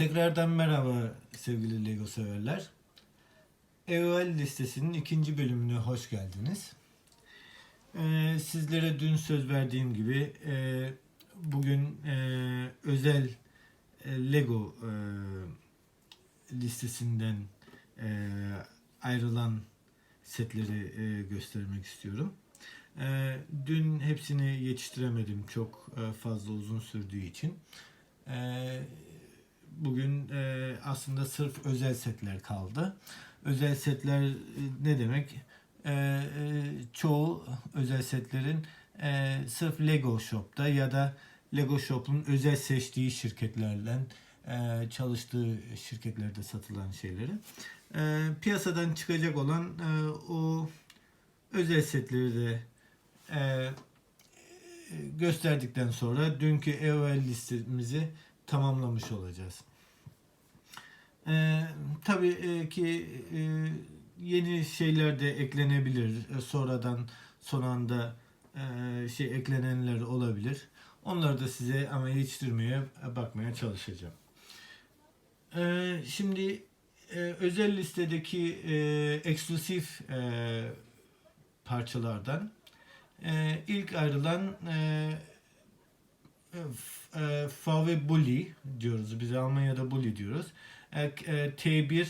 Tekrardan merhaba sevgili Lego severler. EOL listesinin ikinci bölümüne hoş geldiniz. Ee, sizlere dün söz verdiğim gibi e, bugün e, özel e, Lego e, listesinden e, ayrılan setleri e, göstermek istiyorum. E, dün hepsini yetiştiremedim çok e, fazla uzun sürdüğü için. E, bugün e, aslında sırf özel setler kaldı. Özel setler e, ne demek? E, e, çoğu özel setlerin e, sırf Lego Shop'ta ya da Lego Shop'un özel seçtiği şirketlerden e, çalıştığı şirketlerde satılan şeyleri. E, piyasadan çıkacak olan e, o özel setleri de e, gösterdikten sonra dünkü EOL listemizi tamamlamış olacağız. Ee, tabii e, ki e, yeni şeyler de eklenebilir. E, sonradan son anda e, şey eklenenler olabilir. Onları da size ama yetiştirmeye bakmaya çalışacağım. Ee, şimdi e, özel listedeki e, eksklusif e, parçalardan e, ilk ayrılan e, e, VW Bully diyoruz. Biz Almanya'da Bully diyoruz. E, e, T1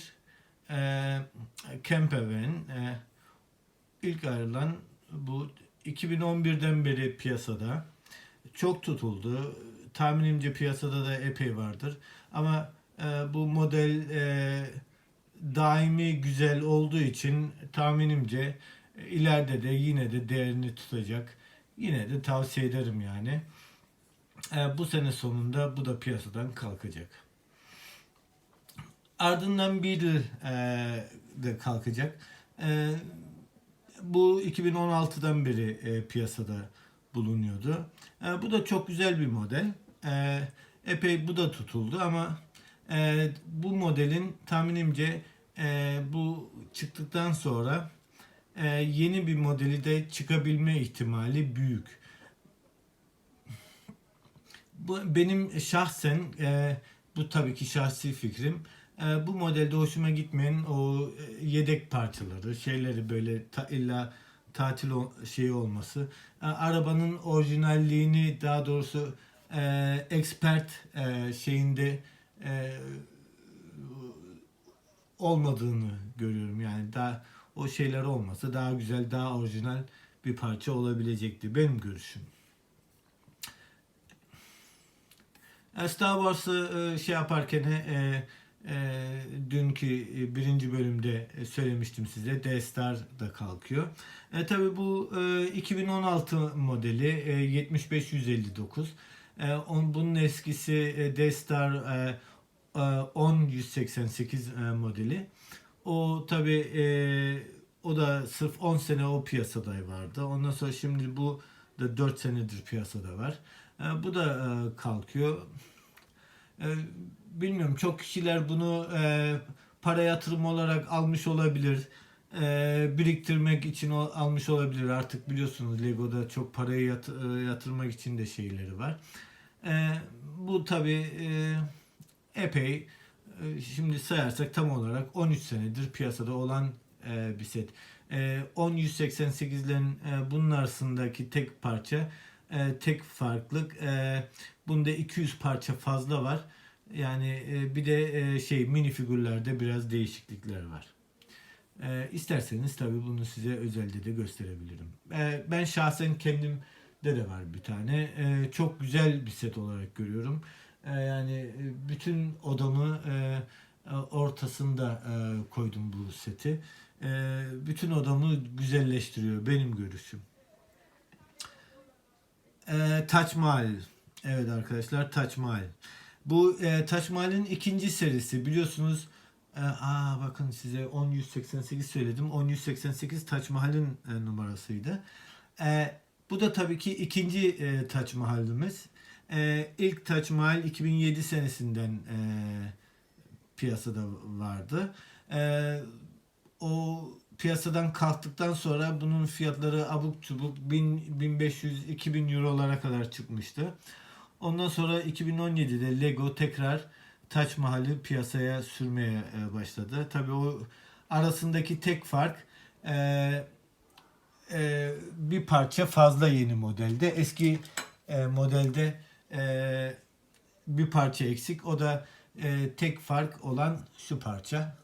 e, Campervan e, ilk ayrılan bu 2011'den beri piyasada çok tutuldu. Tahminimce piyasada da epey vardır. Ama bu model daimi güzel olduğu için tahminimce ileride de yine de değerini tutacak. Yine de tavsiye ederim yani. E, bu sene sonunda bu da piyasadan kalkacak. Ardından Beetle e, de kalkacak. E, bu 2016'dan beri e, piyasada bulunuyordu. E, bu da çok güzel bir model. E, epey bu da tutuldu ama e, bu modelin tahminimce e, bu çıktıktan sonra e, yeni bir modeli de çıkabilme ihtimali büyük. Bu benim şahsen e, bu tabii ki şahsi fikrim. E, bu modelde hoşuma gitmeyen o e, yedek parçaları, şeyleri böyle ta, illa tatil o, şeyi olması. E, arabanın orijinalliğini daha doğrusu e, expert e, şeyinde e, olmadığını görüyorum. Yani daha o şeyler olmasa daha güzel, daha orijinal bir parça olabilecekti. Benim görüşüm. E, Star Wars'ı e, şey yaparken e, e, dünkü e, birinci bölümde e, söylemiştim size. D-Star da kalkıyor. E, Tabi bu e, 2016 modeli e, 7559. E, on, bunun eskisi e, D-Star e, e, 10188 e, modeli. O tabi e, o da sırf 10 sene o piyasada vardı. Ondan sonra şimdi bu da 4 senedir piyasada var. E, bu da e, kalkıyor. E, bilmiyorum çok kişiler bunu e, para yatırım olarak almış olabilir. E, biriktirmek için almış olabilir. Artık biliyorsunuz Lego'da çok parayı yat, e, yatırmak için de şeyleri var. E, bu tabi e, epey e, şimdi sayarsak tam olarak 13 senedir piyasada olan e, bir set. E, 10-188'lerin e, bunun arasındaki tek parça e, tek farklılık e, bunda 200 parça fazla var. Yani e, bir de e, şey mini figürlerde biraz değişiklikler var. E, isterseniz tabii bunu size özelde de gösterebilirim. E, ben şahsen kendim de de var bir tane. E, çok güzel bir set olarak görüyorum. E, yani e, bütün odamı e, e, ortasında e, koydum bu seti. E, bütün odamı güzelleştiriyor benim görüşüm. E, Taç Mahal. Evet arkadaşlar Taç Mahal. Bu e, Taç Mahal'in ikinci serisi biliyorsunuz. E, aa bakın size 10188 söyledim. 10188 Taç Mahal'in e, numarasıydı. E, bu da tabii ki ikinci e, Taç Mahal'imiz. E, ilk Taç Mahal 2007 senesinden e, piyasada vardı. E, o piyasadan kalktıktan sonra bunun fiyatları abuk çubuk 1000, 1500 2000 eurolara kadar çıkmıştı. Ondan sonra 2017'de Lego tekrar Taç Mahal'i piyasaya sürmeye e, başladı. Tabii o arasındaki tek fark e, e, bir parça fazla yeni modelde. Eski e, modelde e, bir parça eksik. O da e, tek fark olan şu parça.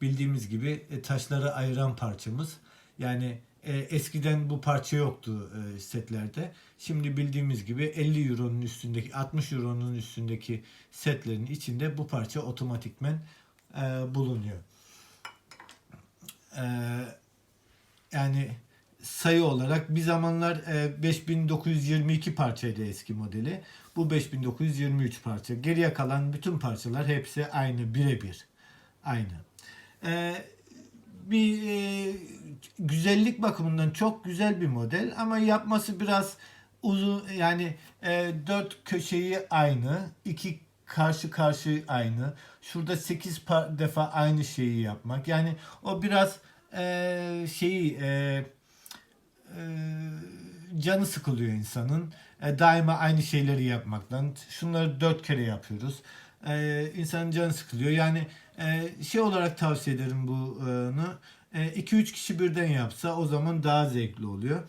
Bildiğimiz gibi e, taşları ayıran parçamız. Yani e, eskiden bu parça yoktu e, setlerde. Şimdi bildiğimiz gibi 50 euronun üstündeki 60 euronun üstündeki setlerin içinde bu parça otomatikmen e, bulunuyor. E, yani sayı olarak bir zamanlar e, 5922 parçaydı eski modeli. Bu 5923 parça. Geriye kalan bütün parçalar hepsi aynı birebir. Aynı. E, bir e, güzellik bakımından çok güzel bir model ama yapması biraz uzun yani e, dört köşeyi aynı, iki karşı karşı aynı. Şurada 8 defa aynı şeyi yapmak. Yani o biraz e, şeyi e, e, canı sıkılıyor insanın. E, daima aynı şeyleri yapmaktan. Şunları dört kere yapıyoruz. E, insanın canı sıkılıyor. Yani e, şey olarak tavsiye ederim bunu. 2-3 kişi birden yapsa o zaman daha zevkli oluyor.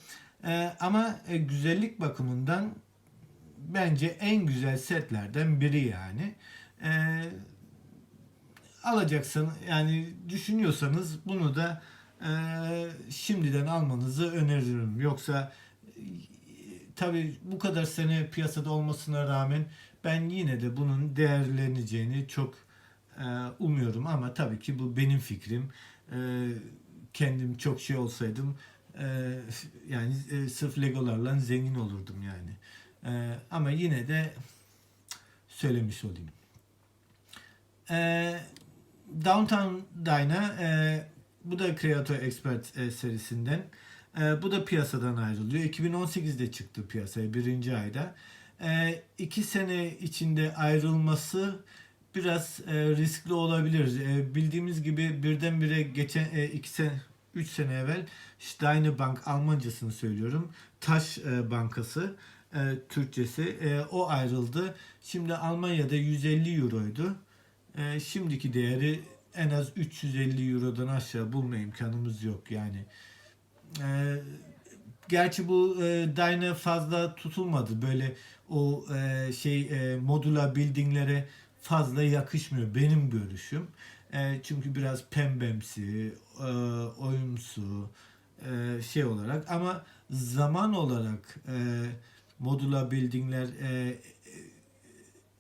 E, ama e, güzellik bakımından bence en güzel setlerden biri yani. E, alacaksın yani düşünüyorsanız bunu da e, şimdiden almanızı öneririm. Yoksa tabi bu kadar sene piyasada olmasına rağmen ben yine de bunun değerleneceğini çok e, umuyorum ama tabii ki bu benim fikrim. E, kendim çok şey olsaydım e, yani e, sırf legolarla zengin olurdum yani. E, ama yine de söylemiş olayım. Downtown Dyna e, bu da Creator Expert serisinden. Bu da piyasadan ayrılıyor. 2018'de çıktı piyasaya birinci ayda. İki sene içinde ayrılması biraz e, riskli olabilir. E, bildiğimiz gibi birdenbire geçen e, iki sene 3 sene evvel Steine Bank Almancasını söylüyorum. Taş e, Bankası e, Türkçesi e, o ayrıldı. Şimdi Almanya'da 150 euroydu. E, şimdiki değeri en az 350 eurodan aşağı bulma imkanımız yok yani. E, gerçi bu e, Dyna fazla tutulmadı. Böyle o e, şey e, modula buildinglere fazla yakışmıyor benim görüşüm. E, çünkü biraz pembemsi, e, oyunsu e, şey olarak. Ama zaman olarak e, modula buildingler e,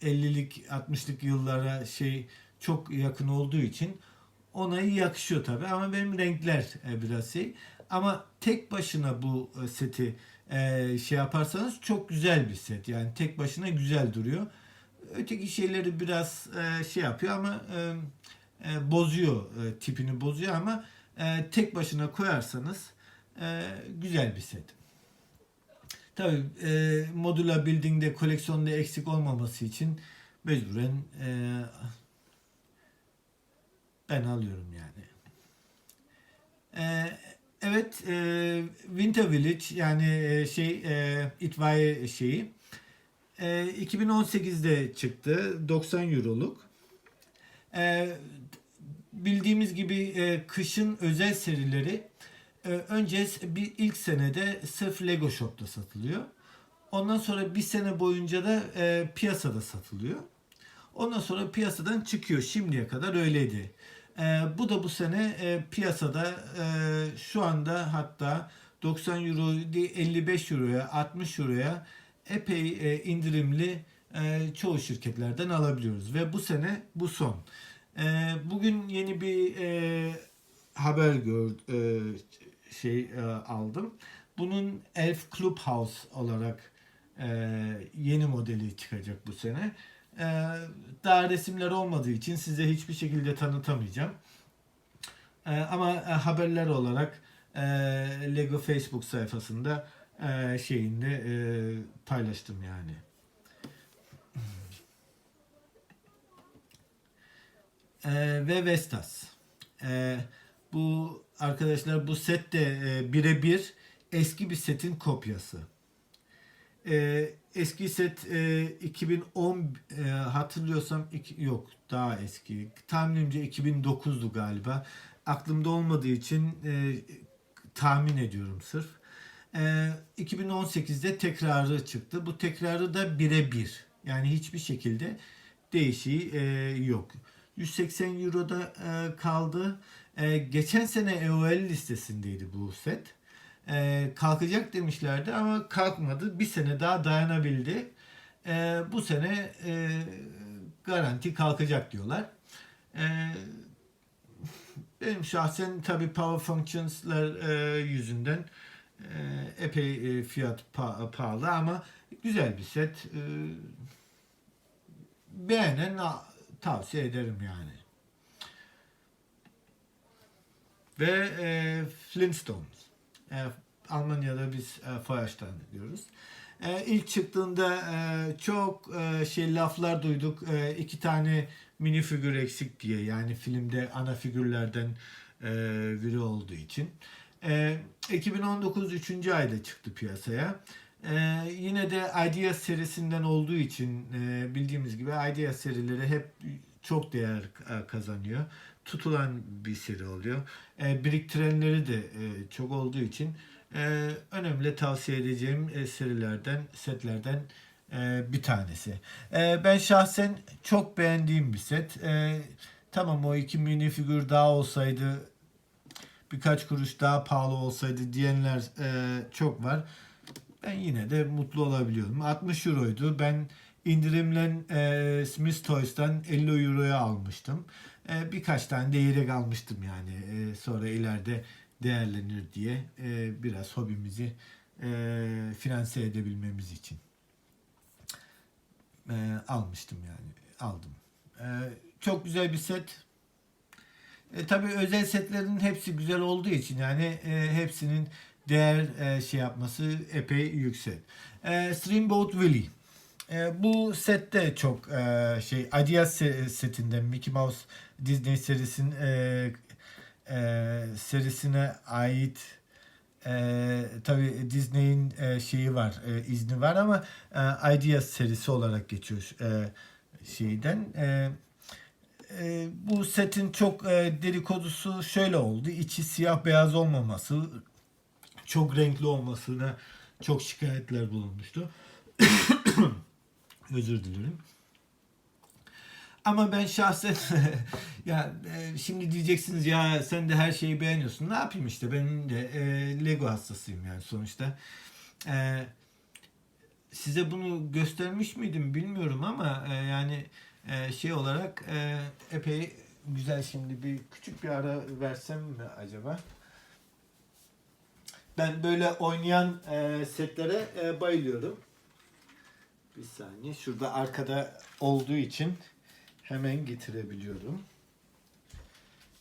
50'lik 60'lık yıllara şey çok yakın olduğu için ona yakışıyor tabi ama benim renkler e, biraz şey. Ama tek başına bu e, seti e, şey yaparsanız çok güzel bir set. Yani tek başına güzel duruyor öteki şeyleri biraz e, şey yapıyor ama e, e, bozuyor e, tipini bozuyor ama e, tek başına koyarsanız e, güzel bir set. Tabi e, Modula Building'de koleksiyonda eksik olmaması için mecburen e, ben alıyorum yani. E, evet e, Winter Village yani e, şey e, itfaiye şeyi e, 2018'de çıktı 90 euroluk. E, bildiğimiz gibi e, kışın özel serileri e, önce bir ilk senede sırf Lego Shop'ta satılıyor. Ondan sonra bir sene boyunca da e, piyasada satılıyor. Ondan sonra piyasadan çıkıyor. Şimdiye kadar öyleydi. E, bu da bu sene e, piyasada e, şu anda hatta 90 euro 55 euroya 60 euroya epey e, indirimli e, çoğu şirketlerden alabiliyoruz. Ve bu sene bu son. E, bugün yeni bir haber gör şey aldım. Bunun Elf Clubhouse olarak yeni modeli çıkacak bu sene. E, daha resimler olmadığı için size hiçbir şekilde tanıtamayacağım. Ama haberler olarak Lego Facebook sayfasında e, şeyinde e, paylaştım yani. e, ve Vestas. E, bu arkadaşlar bu set de e, birebir eski bir setin kopyası. E, eski set e, 2010 e, hatırlıyorsam iki- yok daha eski. Tahminimce 2009'du galiba. Aklımda olmadığı için e, tahmin ediyorum sırf. E, 2018'de tekrarı çıktı. Bu tekrarı da birebir. Yani hiçbir şekilde değişiği e, yok. 180 Euro'da e, kaldı. E, geçen sene EOL listesindeydi bu set. Kalkacak demişlerdi ama kalkmadı. Bir sene daha dayanabildi. Bu sene garanti kalkacak diyorlar. E, benim şahsen tabi Power Functions'lar e, yüzünden epey e, fiyat pa- pahalı ama güzel bir set. E, beğenen tavsiye ederim yani. Ve e, Flintstones. E, Almanya'da biz e, Feuerstein diyoruz. E, ilk çıktığında e, çok e, şey laflar duyduk. E, iki tane mini figür eksik diye. Yani filmde ana figürlerden e, biri olduğu için. E, 2019 3. ayda çıktı piyasaya. E, yine de Ideas serisinden olduğu için e, bildiğimiz gibi Ideas serileri hep çok değer kazanıyor. Tutulan bir seri oluyor. E, biriktirenleri de e, çok olduğu için e, önemli tavsiye edeceğim e, serilerden, setlerden e, bir tanesi. E, ben şahsen çok beğendiğim bir set. E, tamam o iki mini figür daha olsaydı birkaç kuruş daha pahalı olsaydı diyenler e, çok var. Ben yine de mutlu olabiliyorum. 60 euroydu. Ben indirimle e, Smith Toys'tan 50 euroya almıştım. E, birkaç tane de yedek almıştım yani. E, sonra ileride değerlenir diye e, biraz hobimizi e, finanse edebilmemiz için e, almıştım yani. Aldım. E, çok güzel bir set. E, tabii özel setlerin hepsi güzel olduğu için yani e, hepsinin değer e, şey yapması epey yüksek. E, Streamboat Willie. E, bu sette çok e, şey Adidas se- setinden Mickey Mouse Disney serisinin e, e, serisine ait e, tabi Disney'in e, şeyi var e, izni var ama e, Ideas serisi olarak geçiyor e, şeyden. E, e, bu setin çok e, dedikodusu şöyle oldu. İçi siyah beyaz olmaması, çok renkli olmasına çok şikayetler bulunmuştu. Özür dilerim. Ama ben şahsen ya e, şimdi diyeceksiniz ya sen de her şeyi beğeniyorsun. Ne yapayım işte benim de e, Lego hastasıyım yani sonuçta. E, size bunu göstermiş miydim bilmiyorum ama e, yani e, şey olarak e, epey güzel şimdi bir küçük bir ara versem mi acaba? Ben böyle oynayan e, setlere e, bayılıyorum. Bir saniye. Şurada arkada olduğu için hemen getirebiliyorum.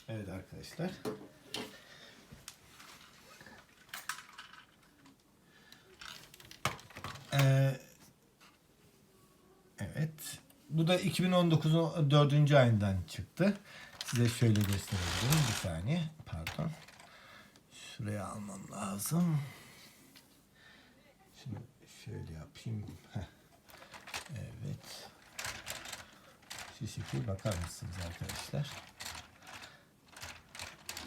Evet arkadaşlar. Ee, evet. Bu da 2019'un 4. ayından çıktı. Size şöyle gösterebilirim. Bir saniye. Pardon. Şuraya almam lazım. Şunu şöyle yapayım. Evet. Şu bakar mısınız arkadaşlar?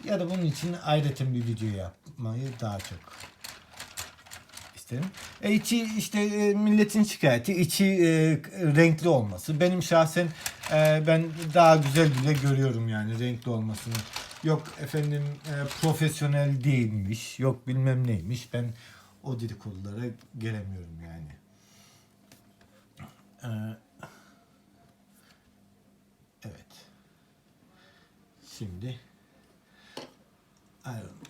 Ya da bunun için ayrıca bir video yapmayı daha çok isterim. E içi işte e, milletin şikayeti içi e, renkli olması. Benim şahsen e, ben daha güzel bile görüyorum yani renkli olmasını. Yok efendim e, profesyonel değilmiş. Yok bilmem neymiş. Ben o dedikodulara gelemiyorum yani. Ee, evet. Şimdi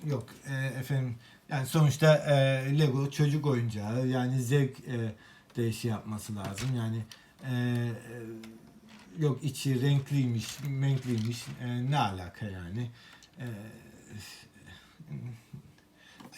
yok e, efendim yani sonuçta e, Lego çocuk oyuncağı yani zevk e, de şey yapması lazım yani e, e, yok içi renkliymiş renkliymiş e, ne alaka yani e,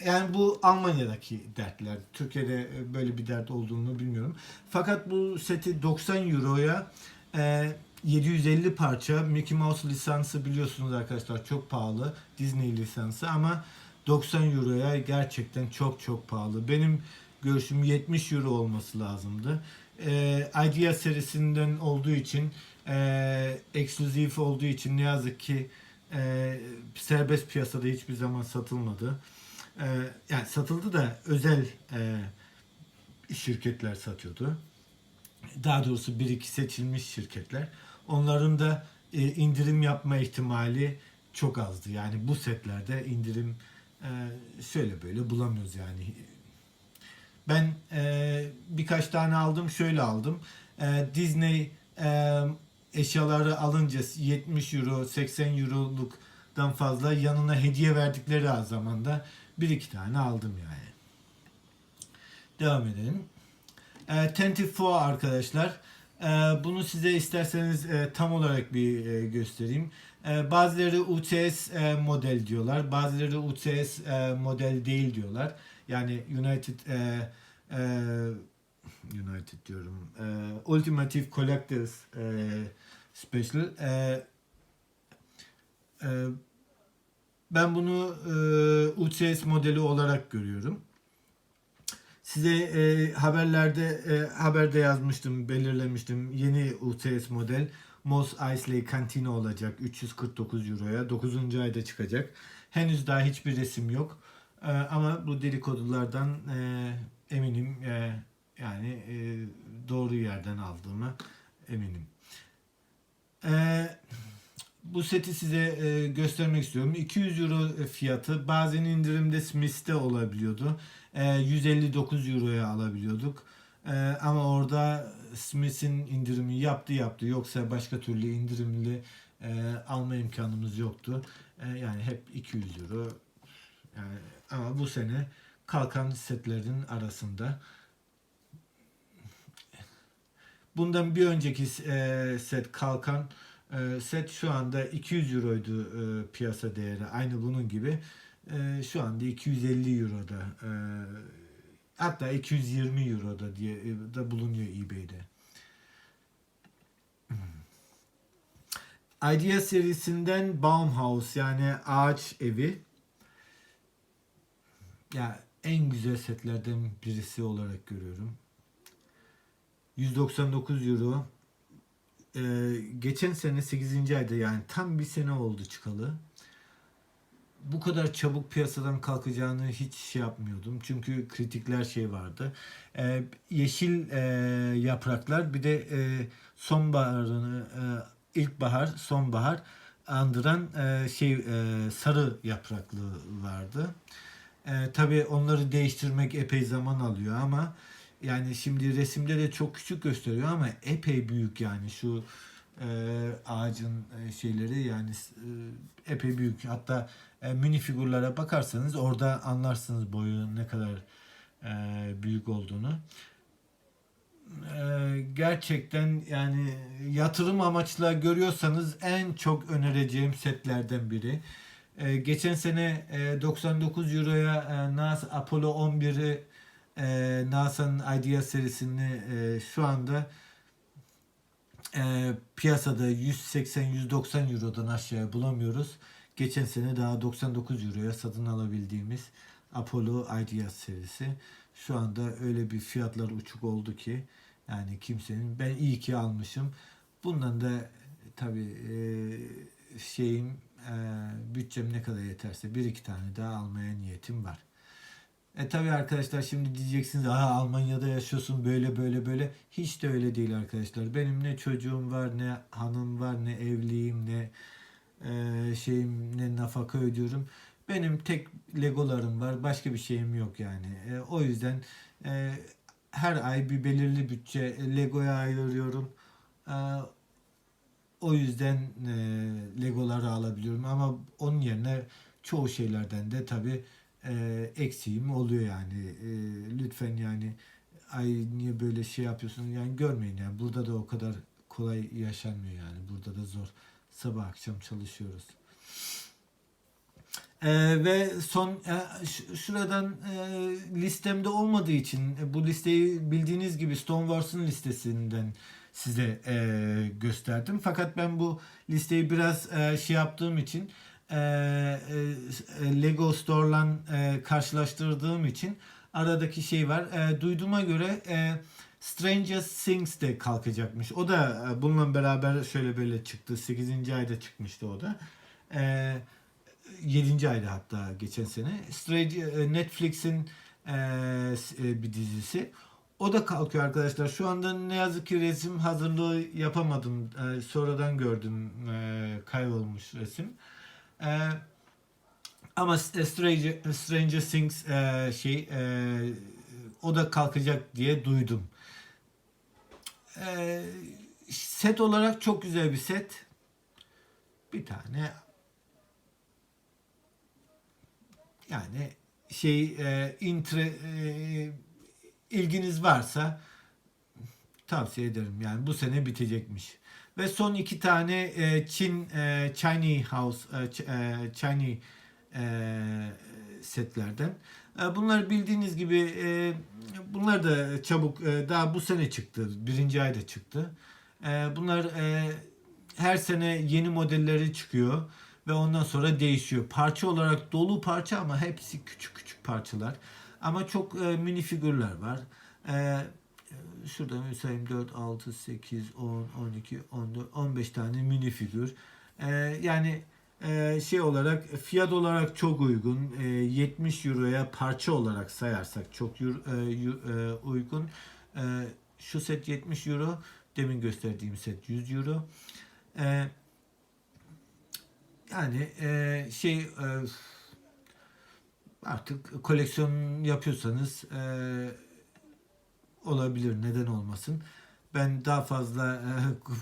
yani bu Almanya'daki dertler. Türkiye'de böyle bir dert olduğunu bilmiyorum. Fakat bu seti 90 Euro'ya e, 750 parça Mickey Mouse lisansı biliyorsunuz arkadaşlar çok pahalı. Disney lisansı ama 90 Euro'ya gerçekten çok çok pahalı. Benim görüşüm 70 euro olması lazımdı. E, Idea serisinden olduğu için e, ekskluzif olduğu için ne yazık ki e, serbest piyasada hiçbir zaman satılmadı. E, yani satıldı da özel e, şirketler satıyordu. Daha doğrusu bir iki seçilmiş şirketler. Onların da e, indirim yapma ihtimali çok azdı. Yani bu setlerde indirim e, şöyle böyle bulamıyoruz yani. Ben e, birkaç tane aldım. Şöyle aldım. E, Disney e, eşyaları alınca 70 euro, 80 euroluktan fazla yanına hediye verdikleri zamanda bir iki tane aldım yani. Devam edelim. E, Tentive arkadaşlar. E, bunu size isterseniz e, tam olarak bir e, göstereyim. Bazıları UCS e, model diyorlar. Bazıları UCS e, model değil diyorlar. Yani United United diyorum. E, Ultimative Collectors Special. Ben bunu e, UCS modeli olarak görüyorum. Size e, haberlerde e, haberde yazmıştım, belirlemiştim. Yeni UCS model Mos Eisley Cantina olacak 349 euroya. 9. ayda çıkacak. Henüz daha hiçbir resim yok. E, ama bu dedikodulardan e, eminim e, yani e, doğru yerden aldığımı eminim. E, bu seti size e, göstermek istiyorum. 200 euro fiyatı. Bazen indirimde Smith'te olabiliyordu. E, 159 euroya alabiliyorduk. E, ama orada Smith'in indirimi yaptı yaptı. Yoksa başka türlü indirimli e, alma imkanımız yoktu. E, yani hep 200 euro. Yani, ama bu sene kalkan setlerin arasında. Bundan bir önceki e, set kalkan e, set şu anda 200 euroydu e, piyasa değeri. Aynı bunun gibi. E, şu anda 250 euroda. E, hatta 220 euroda diye e, da bulunuyor eBay'de. Idea serisinden Baumhaus yani ağaç evi. Ya en güzel setlerden birisi olarak görüyorum. 199 euro. Ee, geçen sene 8. ayda yani tam bir sene oldu çıkalı. Bu kadar çabuk piyasadan kalkacağını hiç şey yapmıyordum. Çünkü kritikler şey vardı. Ee, yeşil e, yapraklar bir de e, sonbaharını e, ilkbahar, sonbahar andıran e, şey e, sarı yapraklı vardı. E, tabii onları değiştirmek epey zaman alıyor ama yani şimdi resimde de çok küçük gösteriyor ama epey büyük yani şu e, ağacın e, şeyleri yani e, epey büyük. Hatta e, mini figürlere bakarsanız orada anlarsınız boyu ne kadar e, büyük olduğunu. E, gerçekten yani yatırım amaçla görüyorsanız en çok önereceğim setlerden biri. E, geçen sene e, 99 euroya e, NASA Apollo 11'i e, NASA'nın IDEA serisini e, şu anda e, piyasada 180-190 Euro'dan aşağıya bulamıyoruz. Geçen sene daha 99 Euro'ya satın alabildiğimiz Apollo IDEA serisi. Şu anda öyle bir fiyatlar uçuk oldu ki yani kimsenin ben iyi ki almışım. Bundan da tabii e, şeyim e, bütçem ne kadar yeterse bir iki tane daha almaya niyetim var. E tabi arkadaşlar şimdi diyeceksiniz aha Almanya'da yaşıyorsun böyle böyle böyle. Hiç de öyle değil arkadaşlar. Benim ne çocuğum var ne hanım var ne evliyim ne e, şeyim ne nafaka ödüyorum. Benim tek legolarım var. Başka bir şeyim yok yani. E, o yüzden e, her ay bir belirli bütçe Lego'ya ayırıyorum. E, o yüzden e, Legoları alabiliyorum ama onun yerine çoğu şeylerden de tabi e, eksiğim oluyor yani. E, lütfen yani ay niye böyle şey yapıyorsun yani görmeyin yani burada da o kadar kolay yaşanmıyor yani burada da zor sabah akşam çalışıyoruz. Ee, ve son e, şuradan e, listemde olmadığı için e, bu listeyi bildiğiniz gibi Stonewars'ın listesinden size e, gösterdim. Fakat ben bu listeyi biraz e, şey yaptığım için e, e, Lego Store'la e, karşılaştırdığım için aradaki şey var. E, duyduğuma göre e, Stranger Things de kalkacakmış. O da e, bununla beraber şöyle böyle çıktı. 8. ayda çıkmıştı o da. E, 7. ayda hatta geçen sene. Stranger, e, Netflix'in e, e, bir dizisi. O da kalkıyor arkadaşlar. Şu anda ne yazık ki resim hazırlığı yapamadım. E, sonradan gördüm e, kaybolmuş resim. E, ama S- Stranger, Stranger Things e, şey e, o da kalkacak diye duydum. E, set olarak çok güzel bir set. Bir tane yani şey e, intre, e, ilginiz varsa tavsiye ederim. Yani bu sene bitecekmiş. Ve son iki tane e, Çin e, Chinese House e, e, Chinese e, setlerden. E, bunlar bildiğiniz gibi e, bunlar da çabuk e, daha bu sene çıktı. Birinci ayda çıktı. E, bunlar e, her sene yeni modelleri çıkıyor ve ondan sonra değişiyor. Parça olarak dolu parça ama hepsi küçük küçük parçalar. Ama çok e, mini figürler var. E, şurada mesela 4, 6, 8, 10, 12, 14, 15 tane mini figür. E, yani e, şey olarak fiyat olarak çok uygun. E, 70 euroya parça olarak sayarsak çok euro- e, uygun. E, şu set 70 euro. Demin gösterdiğim set 100 euro. E, yani e, şey e, artık koleksiyon yapıyorsanız e, olabilir. Neden olmasın? Ben daha fazla e,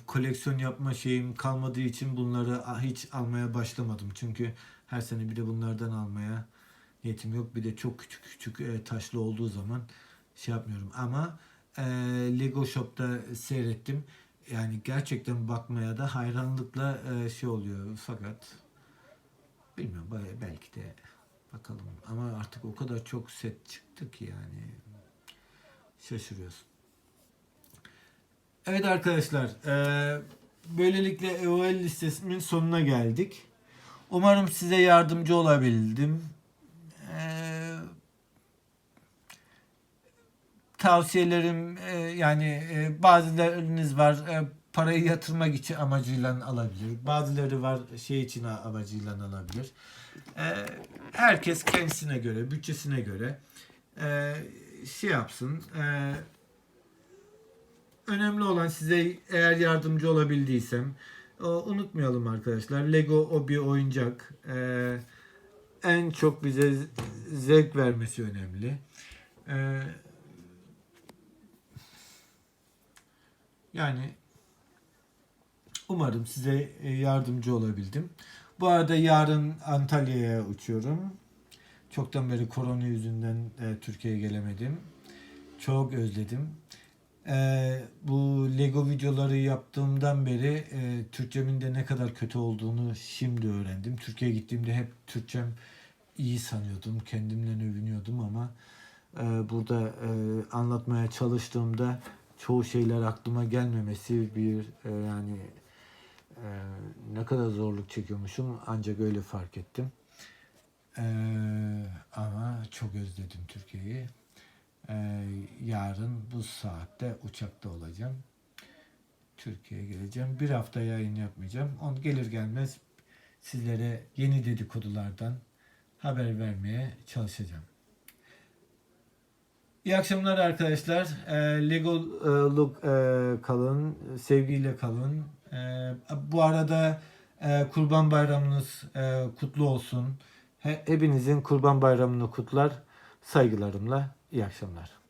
koleksiyon yapma şeyim kalmadığı için bunları hiç almaya başlamadım. Çünkü her sene bir de bunlardan almaya niyetim yok. Bir de çok küçük küçük e, taşlı olduğu zaman şey yapmıyorum. Ama e, Lego Shop'ta seyrettim. Yani gerçekten bakmaya da hayranlıkla şey oluyor. Fakat bilmiyorum belki de bakalım. Ama artık o kadar çok set çıktı ki yani şaşırıyorsun. Evet arkadaşlar, eee, böylelikle EOL listesimin sonuna geldik. Umarım size yardımcı olabildim. Eee, tavsiyelerim eee, yani eee, bazılarınız var eee, parayı yatırmak için amacıyla alabilir. Bazıları var şey için amacıyla alabilir. Eee, herkes kendisine göre, bütçesine göre eee, şey yapsın. Eee önemli olan size eğer yardımcı olabildiysem o, unutmayalım arkadaşlar. Lego o bir oyuncak. Ee, en çok bize zevk vermesi önemli. Ee, yani umarım size e, yardımcı olabildim. Bu arada yarın Antalya'ya uçuyorum. Çoktan beri korona yüzünden e, Türkiye'ye gelemedim. Çok özledim. Ee, bu Lego videoları yaptığımdan beri e, Türkçemin de ne kadar kötü olduğunu şimdi öğrendim. Türkiye'ye gittiğimde hep Türkçem iyi sanıyordum. Kendimden övünüyordum ama e, burada e, anlatmaya çalıştığımda çoğu şeyler aklıma gelmemesi bir e, yani e, ne kadar zorluk çekiyormuşum ancak öyle fark ettim. E, ama çok özledim Türkiye'yi. Ee, yarın bu saatte uçakta olacağım. Türkiye'ye geleceğim. Bir hafta yayın yapmayacağım. On gelir gelmez sizlere yeni dedikodulardan haber vermeye çalışacağım. İyi akşamlar arkadaşlar. Ee, e, look e, kalın, sevgiyle kalın. Ee, bu arada e, Kurban Bayramınız e, kutlu olsun. He- hepinizin Kurban Bayramını kutlar. Saygılarımla iyi akşamlar.